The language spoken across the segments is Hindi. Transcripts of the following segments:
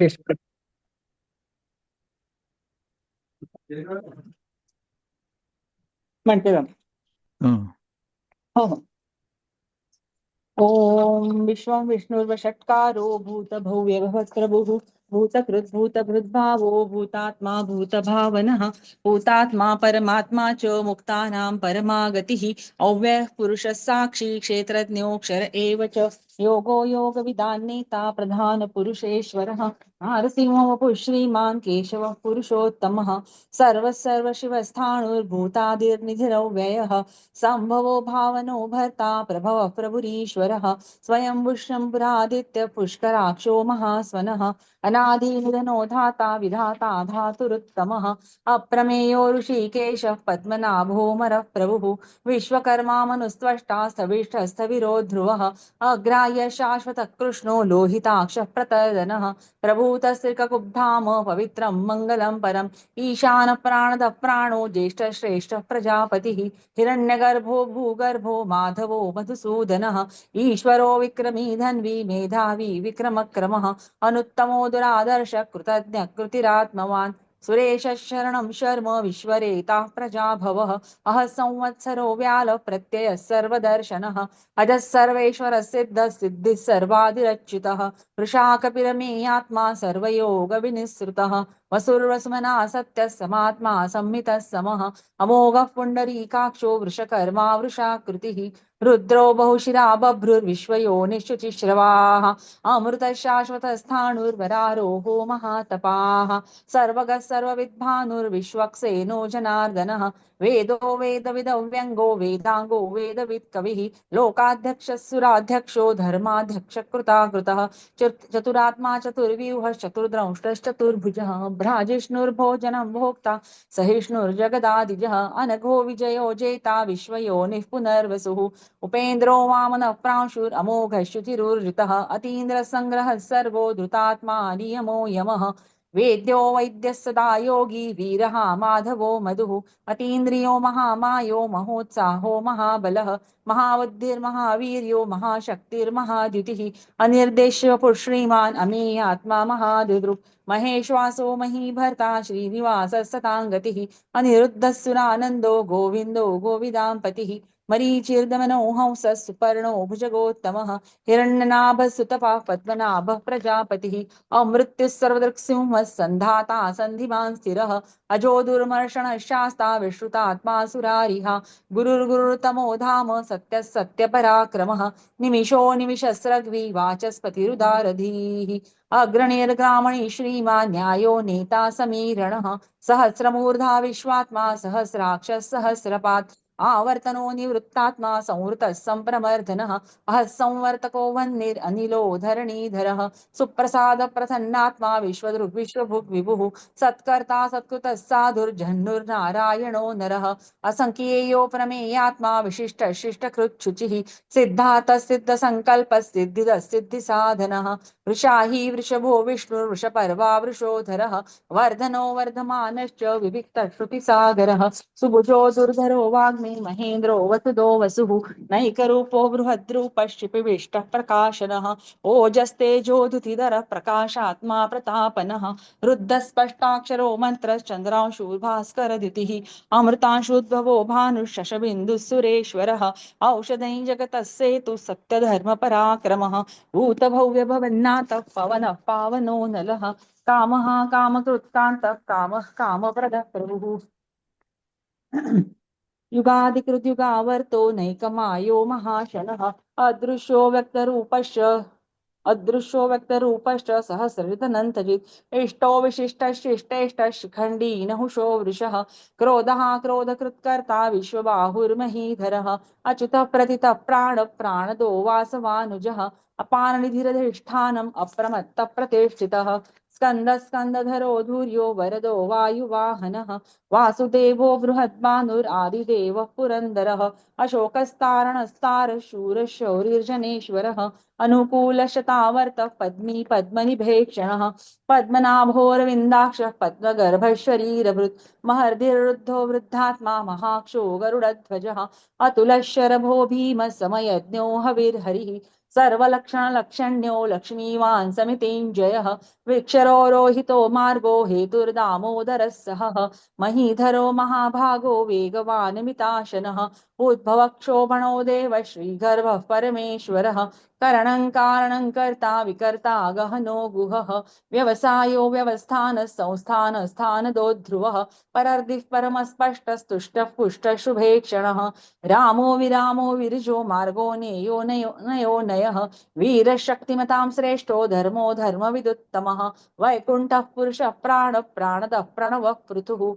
कृष्ण म्हणते हं. हो हो ॐ विश्वं विष्णुर्वषट्कारो भूतभव्य भवत्प्रभुः भूतात्मा भूतभावनः भूतात्मा परमात्मा च मुक्तानां परमागतिः अव्ययः पुरुषः साक्षी क्षेत्रज्ञोऽक्षर एव च योगो योगविदान्नेता प्रधानपुरुषेश्वरः नारसिंहो श्रीमान् केशवः पुरुषोत्तमः। सर्वः सर्वशिवस्थाणुर्भूतादिर्निधिरव्ययः सम्भवो भावनो भर्ता प्रभवः प्रभुरीश्वरः। स्वयं पुरादित्य पुष्कराक्षो महास्वनः। अनादिनिधनो धाता विधाता धातुरुत्तमः। अप्रमेयो ऋषिकेशः पद्मनाभोमरः प्रभुः। विश्वकर्मा मनुस्त्वष्टा स्थविष्ठस्थविरो ध्रुवः अग्राह्य शाश्वतः कृष्णो लोहिताक्षः प्रतर्दनः प्रभूतस्त्रिककुब्धाम पवित्रं मङ्गलं परम्। ईशान प्राणद प्राणो ज्येष्ठश्रेष्ठः प्रजापतिः। हिरण्यगर्भो भूगर्भो माधवो मधुसूदनः। ईश्वरो विक्रमी धन्वी मेधावी विक्रमक्रमः। अनुत्तमो दुरादर्श कृतज्ञ कृतिरात्मवान्। सुरेश शरणं शर्म विश्वरेताः प्रजाभवः। अह संवत्सरो व्याल प्रत्ययः सर्वदर्शनः। अजः सर्वेश्वरः सिद्धः सिद्धिः सर्वादिरच्युतः वृषाकपिरमेयात्मा सर्वयोगविनिःसृतः। वसुर्वसुमना सत्यः समात्मा संमितः समः अमोघः पुण्डरीकाक्षो वृषकर्मा वृषाकृतिः रुद्रो बहुशिरा बभ्रुर्विश्वयोनिशुचिश्रवाः अमृतशाश्वतस्थाणुर्वरारोहो महातपाः सर्वगः सर्वविद्भानुर्विश्वक्सेनो जनार्दनः वेदो वेदविदव्यङ्गो वेदाङ्गो वेदवित् कविः धर्माध्यक्षकृताकृतः चतुरात्मा चतुर्व्यूहः चतुर्द्रंष्टश्चतुर्भुजः भ्राजिष्णुर्भोजनं भोक्ता सहिष्णुर्जगदादिजः अनघो विजयो जेता विश्वयोनिः पुनर्वसुः। उपेन्द्रो वामनः प्रांशुरमोघश्युतिरुर्जितः अतीन्द्रसङ्ग्रहः सर्वो धृतात्मा नियमो यमः। वेद्यो वैद्यः सदा योगी वीरः माधवो मधुः। अतीन्द्रियो महामायो महोत्साहो महाबलः। महाबुद्धिर्महावीर्यो महाशक्तिर्महाद्युतिः। अनिर्देश्य पुश्रीमान् अमेयात्मा महादिदृक् महेश्वासो महीभर्ता श्रीनिवासः सताङ्गतिः अनिरुद्धः सुरानन्दो गोविंदो गोविदाम्पतिः मरीचिर्दमनो हंसः सुपर्णो भुजगोत्तमः हिरण्यनाभसुतपः पद्मनाभः प्रजापतिः अमृत्युः सर्वदृक्सिंहः सन्धाता सन्धिमान् स्थिरः अजो दुर्मर्षणः शास्ता विश्रुतात्मा सुरारिः गुरुर्गुरुतमो धाम सत्यः सत्यपराक्रमः निमिषो निमिषस्रग्वी वाचस्पतिरुदारधीः अग्रणीर्ग्रामणी श्रीमान् न्यायो नेता समीरणः सहस्रमूर्धा विश्वात्मा सहस्राक्षः सहस्रपात् आवर्तनो निवृत्तात्मा संवृतः सम्प्रमर्दनः अहः संवर्तको वह्निर् अनिलो धरणीधरः। सुप्रसाद प्रसन्नात्मा विश्वदृग् विश्वभुग् विभुः। सत्कर्ता सत्कृतः साधुर्जह्नुर्नारायणो नरः। असङ्ख्येयो प्रमेयात्मा विशिष्ट शिष्टकृच्छुचिः। सिद्धार्थः सिद्धसङ्कल्पः सिद्धिदः सिद्धिसाधनः। वृषाही वृषभो विष्णुर्वृषपर्वा वृषोधरः। वर्धनो वर्धमानश्च विविक्तः श्रुतिसागरः सुभुजो दुर्धरो वाग्मी महेन्द्रो वसुदो वसुः। नैकरूपो बृहद्रूपः शिपिविष्टः प्रकाशनः ओजस्तेजोधुतिधरः प्रकाशात्मा प्रतापनः। रुद्धस्पष्टाक्षरो मन्त्रश्चन्द्रांशुर्भास्करद्युतिः अमृतांशुद्भवो भानुशशबिन्दुः सुरेश्वरः औषधै जगतः सेतु सत्यधर्मपराक्रमः भूतभव्यभवन्नाथः पवनः पावनो नलः। कामः कामकृत्कान्तः कामः कामप्रदः प्रभुः। युगादिकृद्युगावर्तो नैकमायो महाशनः। अदृश्यो व्यक्तरूपश्च अदृश्यो व्यक्तरूपश्च सहस्रवितनन्तजित् इष्टो विशिष्टशिष्टेष्टः शिखण्डी नहुषो वृषः। क्रोधः क्रोधकृत्कर्ता विश्वबाहुर्महीधरः। अच्युतः प्रतितः प्राण, प्राणदो वासवानुजः। अपाननिधिरधिष्ठानम् अप्रमत्तः प्रतिष्ठितः स्कन्द स्कन्दधरो धूर्यो वरदो वायुवाहनः। वासुदेवो बृहद्भानुरादिदेवः पुरन्दरः। अशोकस्तारणस्तार शूरशौरिर्जनेश्वरः अनुकूलशतावर्तः पद्मी पद्मनिभेक्षणः। पद्मनाभोरविन्दाक्षः पद्मगर्भशरीरभृत् महर्धिरुद्धो वृद्धात्मा महाक्षो गरुडध्वजः। अतुलशरभो भीमः समयज्ञो हविर्हरिः। सर्वलक्षणलक्षण्यो लक्ष्मीवान् समितिञ्जयः वृक्षरोहितो मार्गो हेतुर्दामोदरः सहः। महीधरो महाभागो वेगवान् मिताशनः उद्भवक्षोभणो देव श्रीगर्भः परमेश्वरः। करणं कारणं कर्ता विकर्ता गहनो गुहः। व्यवसायो व्यवस्थानः संस्थानस्थानदो ध्रुवः परर्दिः परमस्पष्टस्तुष्टः क्षणः रामो विरामो विरजो मार्गो नेयो नयो नयो नयः। वीरशक्तिमतां श्रेष्ठो धर्मो धर्म धर्मविदुत्तमः। वैकुण्ठः पुरुषः प्रणव पृथु प्रणवः पृथुः।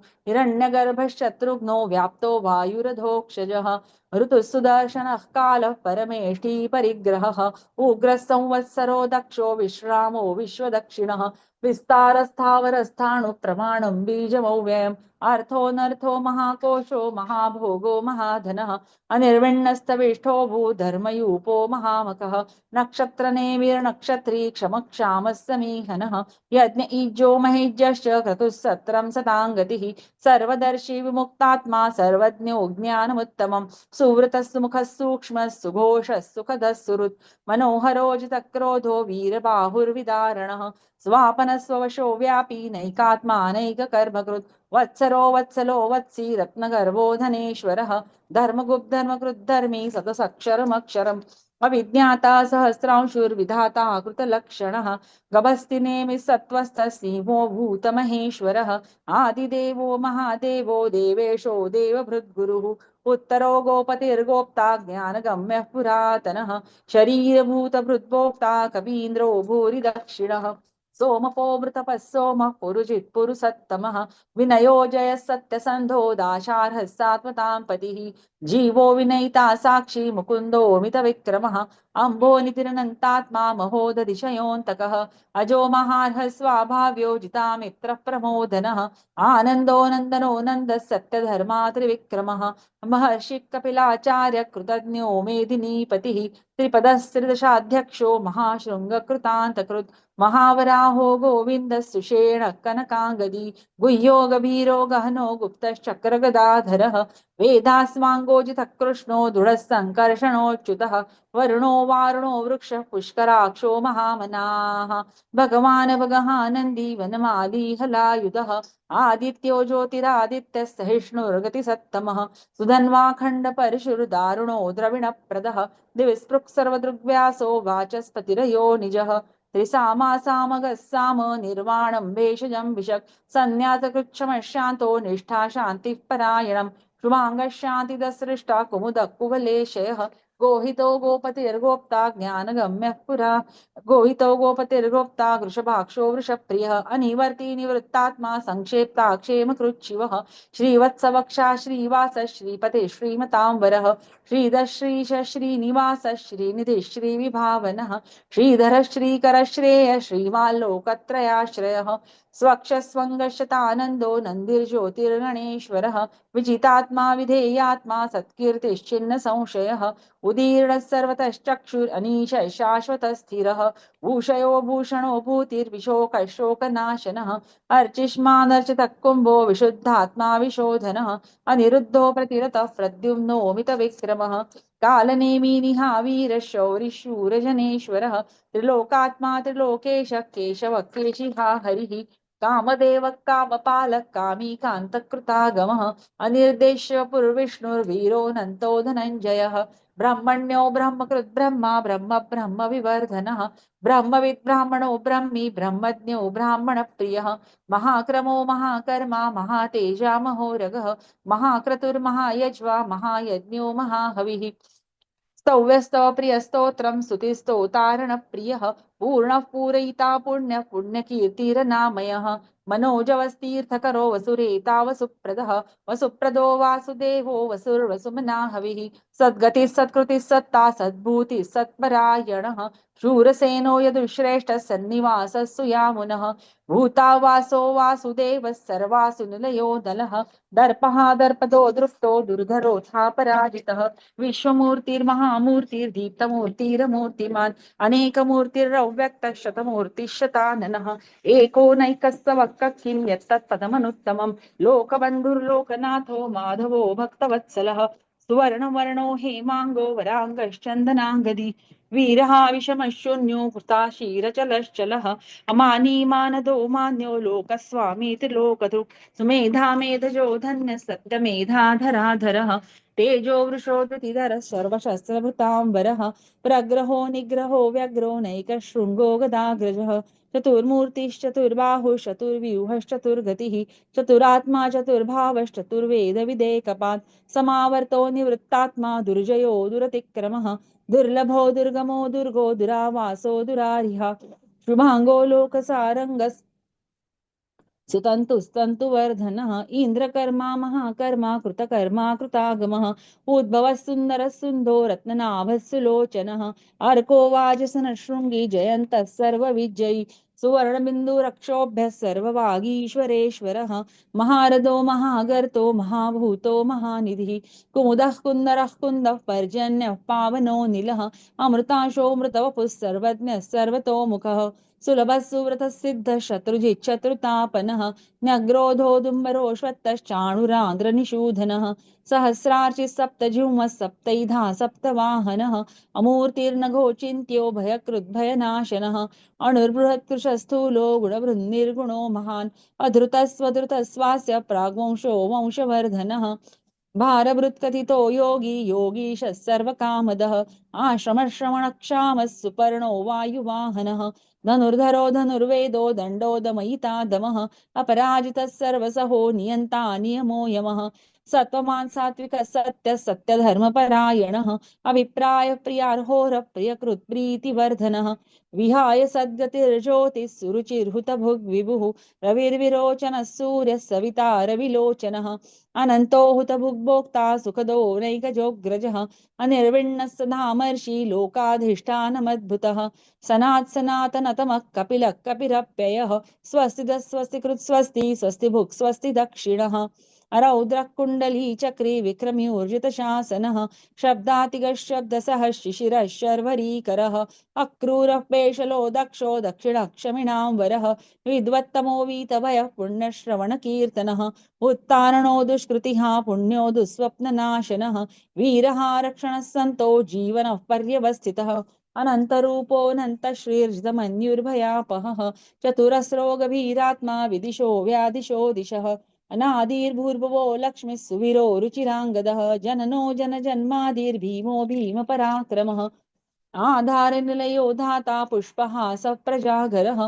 शत्रुघ्नो व्याप्तो वायुरधोक्षजः। ऋतुः सुदर्शनः कालः परमेष्ठी परिग्रहः उग्रः संवत्सरो दक्षो विश्रामो विश्वदक्षिणः, विस्तारस्थावरस्थाणु प्रमाणं बीजमौव्ययम् अर्थोऽनर्थो महाकोशो महाभोगो महाधनः, अनिर्विण्णस्तविष्ठो भूधर्मयूपो महामकः, नक्षत्रनेमिर्नक्षत्री क्षमक्षामः समीहनः यज्ञ ईज्यो महेज्यश्च क्रतुः सत्रं सतां गतिः, सर्वदर्शी विमुक्तात्मा सर्वज्ञो ज्ञानमुत्तमम्। सुवृतः सुमुखः सूक्ष्मः सुघोषः सुखदः सुहृत् मनोहरो जितक्रोधो वीरबाहुर्विदारणः स्वापनस्ववशो व्यापी नैकात्मानैककर्मकृत् वत्सरो वत्सलो वत्सी रत्नगर्भो धनेश्वरः धर्मगुप् धर्मकृद्धर्मी सतसक्षरमक्षरम् अविज्ञाता सहस्रांशुर्विधाता कृतलक्षणः। गभस्तिनेमि सत्त्वस्थसिंहो भूतमहेश्वरः। आदिदेवो महादेवो देवेशो देवभृद्गुरुः। उत्तरो गोपतिर्गोप्ता ज्ञानगम्यः पुरातनः। शरीरभूतभृद्भोक्ता कवीन्द्रो भूरि दक्षिणः सोमपो मृतपः सोमः पुरुजित् पुरुसत्तमः विनयो जयः सत्यसन्धो दाशार्हः सात्वतां पतिः जीवो विनयिता साक्षी मुकुन्दो मितविक्रमः अम्भो नितिरनन्तात्मा महोदधिशयोऽन्तकः, अजो महार्हः स्वाभाव्यो जितामित्रः प्रमोदनः आनन्दो नन्दनो नन्दः सत्यधर्मा त्रिविक्रमः महर्षि कपिलाचार्य कृतज्ञो मेदिनीपतिः त्रिपदस्त्रिदशाध्यक्षो महाशृङ्गकृतान्तकृत् महावराहो गोविंद सुषेण कनकाङ्गदी गुह्यो गभीरो गहनो गुप्तश्चक्रगदाधरः वेदास्माङ्गोजितः कृष्णो दृढः सङ्कर्षणोच्युतः वरुणो वारुणो वृक्षः पुष्कराक्षो महामनाः। भगवान् भगहानन्दी वनमाली हलायुधः। आदित्यो ज्योतिरादित्यः सहिष्णुर्गतिसत्तमः। सुधन्वाखण्डपरशुर्दारुणो द्रविणप्रदः। दिविस्पृक् सर्वदृग्व्यासो वाचस्पतिरयो निजः। त्रिसामासामगः साम निर्वाणं भेषजं विशक्। सन्न्यासकृच्छमः शान्तो निष्ठा शान्तिः परायणम् शुभाङ्गः शान्तिदसृष्टा कुमुदः कुवलेशयः गोहितो गोपतिर्गोप्ता ज्ञानगम्यः पुरा। गोहितो गोपतिर्गोप्ता वृषभाक्षो वृषप्रियः। अनिवर्ति निवृत्तात्मा संक्षेप्ता क्षेमकृच्छिवः। श्रीवत्सवक्षा श्रीवास श्रीपते श्रीमताम्बरः। श्रीधः श्रीश श्रीनिवास श्रीनिधिः श्रीविभावनः। श्रीधर श्रीकर श्रेय श्रीमाल्लोकत्रयाश्रयः। स्वक्षस्वङ्गशतानन्दो नन्दिर्ज्योतिर्गणेश्वरः, विजितात्मा विधेयात्मा सत्कीर्तिश्चिन्न संशयः उदीर्णः सर्वतश्चक्षुरनीश शाश्वतस्थिरः, भूषयो भूषणो भूतिर्विशोकः शोकनाशनः अर्चिष्मानर्चितः कुम्भो विशुद्धात्मा विशोधनः, अनिरुद्धो प्रतिरतः प्रद्युम्नो मितविक्रमः कालनेमि निहावीरः शौरिशूरजनेश्वरः, त्रिलोकात्मा त्रिलोकेश केशव केशिहा हरिः कामदेव कामी कान्तकृतागमः अनिर्देश्य पुर्विष्णुर्वीरोऽनन्तो धनञ्जयः ब्रह्मण्यो ब्रह्मकृत् ब्रह्मा ब्रह्म ब्रह्म विवर्धनः ब्रह्मविद् ब्राह्मणो ब्रह्मी ब्रह्मज्ञो ब्राह्मणप्रियः। महाक्रमो महाकर्मा महातेजा महोरगः। महाक्रतुर्महायज्वा महायज्ञो महाहविः। स्तव्यस्तव प्रियस्तोत्रं स्तुतिस्तोतारणप्रियः पूर्णः पूरयिता पुण्यः पुण्यकीर्तिरनामयः मनोजवस्तीर्थकरो वसुरेता वसुप्रदः वसुप्रदो वासुदेवो वसुर्वसुमना हविः सद्गतिः सत्कृतिः सत्ता सद्भूतिः सत्परायणः। शूरसेनो यदुश्रेष्ठः सन्निवासः सुयामुनः भूतावासो वासुदेवः सर्वासु निलयो दलः। दर्पः दर्पदो दृष्टो दुर्धरोऽथा पराजितः विश्वमूर्तिर्महामूर्तिर्दीप्तमूर्तिरमूर्तिमान्। अनेकमूर्तिरव्यक्तः सव्यक्तशतमूर्तिशताननः एकोनैकस्तवक्किं यत्तत्पदमनुत्तमं लोकबन्धुर्लोकनाथो माधवो भक्तवत्सलः। सुवर्णवर्णो हेमाङ्गो वराङ्गश्चन्दनाङ्गदि। वीरः विषमशून्यो कृताशीरचलश्चलः अमानी मानदो मान्यो लोकस्वामीति लोकदृक् सुमेधा मेधजो धन्यः सत्यमेधाधराधरः तेजो वृषो वृषोदतिधरः सर्वशस्त्रभृताम्बरः। प्रग्रहो निग्रहो व्यग्रो नैकशृङ्गो गदाग्रजः। चतुर्मूर्तिश्चतुर्बाहुश्चतुर्व्यूहश्चतुर्गतिः। चतुरात्मा चतुर्भावश्चतुर्वेदविदेकपात् समावर्तो निवृत्तात्मा दुर्जयो दुरतिक्रमः। दुर्लभो दुर्गमो दुर्गो दुरावासो दुरारिः शुभाङ्गो लोकसारङ्गस्। सुतन्तुस्तन्तुवर्धनः इन्द्रकर्मा महाकर्मा कृतकर्मा कृतागमः। उद्भवः सुन्दरः सुन्दो रत्ननाभः सुलोचनः। अर्को वाजसनशृङ्गी जयन्तः सर्वविजयी। सुवर्णबिन्दुरक्षोभ्यः सर्ववागीश्वरेश्वरः महारथो, महागर्तो, महाभूतो, महानिधिः, कुमुदः, कुन्दरः, कुन्दः, पर्जन्यः, पावनो, निलः अमृताशोऽमृतवपुः सर्वज्ञः, सर्वतोमुखः, सुलभः, सुव्रतः, सिद्धः, शत्रुजित् शत्रुतापनः न्यग्रोधोदुम्बरोऽश्वत्तश्चाणुरान्द्रनिषूधनः सहस्रार्चिः सप्तजिह्मः सप्तैधा, सप्तवाहनः, अमूर्तिर्नघोचिन्त्यो, भयकृद्भयनाशनः स्थूलो गुणवृन्निर्गुणो महान्। अधृतस्वधृतस्वास्य प्राग्वंशो वंशवर्धनः। भारभृत्कथितो योगी योगीशः सर्वकामदः। आश्रमश्रवणक्षामः सुपर्णो वायुवाहनः। धनुर्धरो धनुर्वेदो दण्डो दमयिता दमः अपराजितः सर्वसहो नियन्ता नियमो यमः। सत्त्वमान् सत्य धर्म सत्यधर्मपरायणः। अभिप्राय प्रियार्होर प्रियकृत्प्रीतिवर्धनः विहाय सद्गतिर्ज्योतिः सुरुचिर्हुतभुग्विभुः रविर्विरोचनः सूर्यः सविता रविलोचनः। अनन्तो हुतभुग्भोक्ता सुखदो नैकजोग्रजः। अनिर्विण्णः सधामर्षि लोकाधिष्ठानमद्भुतः। सनात् कपिरप्ययः स्वस्ति स्वस्ति कृत् स्वस्ति स्वस्ति भुक् स्वस्ति दक्षिणः। रौद्रः कुण्डली चक्री विक्रम्यूर्जितशासनः शब्दातिगशब्दसः शिशिरः शर्वरीकरः अक्रूरः पेशलो दक्षो दक्षिणः क्षमिणां वरः, विद्वत्तमो वीतभयः पुण्यश्रवणकीर्तनः उत्तारणो दुष्कृतिः पुण्यो दुःस्वप्ननाशनः वीरः रक्षणः सन्तो जीवनः पर्यवस्थितः अनन्तरूपोऽनन्तश्रीर्जितमन्युर्भयापहः चतुरस्रोगभीरात्मा विदिशो व्यादिशो दिशः। अनादिर्भूर्भुवो लक्ष्मीः सुवीरो रुचिराङ्गदः जननो जनजन्मादिर्भीमो भीमपराक्रमः। आधारनिलयो धाता पुष्पहासः प्रजागरः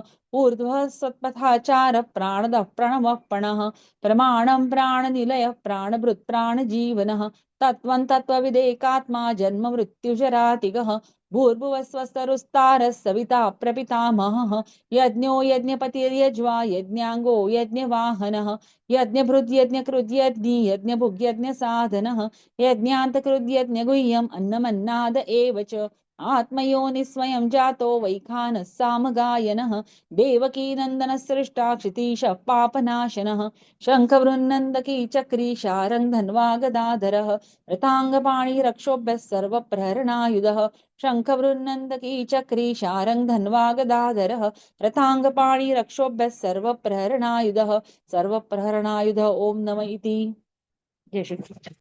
ऊर्ध्वः सत्पथाचार प्राणदः प्रणवः पणः प्रमाणं प्राणनिलयः प्राणभृत् प्राणजीवनः तत्त्वं तत्त्वविदेकात्मा जन्म मृत्युजरातिगः भूर्भुवः स्वस्तरुस्तारः सविता प्रपितामहः यज्ञो यज्ञपतिर्यज्वा यज्ञाङ्गो यज्ञवाहनः यज्ञभृद्यज्ञकृद्यज्ञी यज्ञभुग्यज्ञसाधनः यज्ञान्तकृद्यज्ञगुह्यम् अन्नमन्नाद एव च आत्मयोनि स्वयं जातो वैखानः सामगायनः देवकीनन्दनः सृष्टा क्षितीशः पापनाशनः शङ्खवृन्नन्दकी चक्री शारङ्गधन्वा गदाधरः रथाङ्गपाणिरक्षोभ्यः सर्वप्रहरणायुधः शङ्खवृन्नन्दकी चक्री शारङ्गधन्वा गदाधरः रथाङ्गपाणिरक्षोभ्यः सर्वप्रहरणायुधः सर्वप्रहरणायुध ॐ नम इति। जय श्री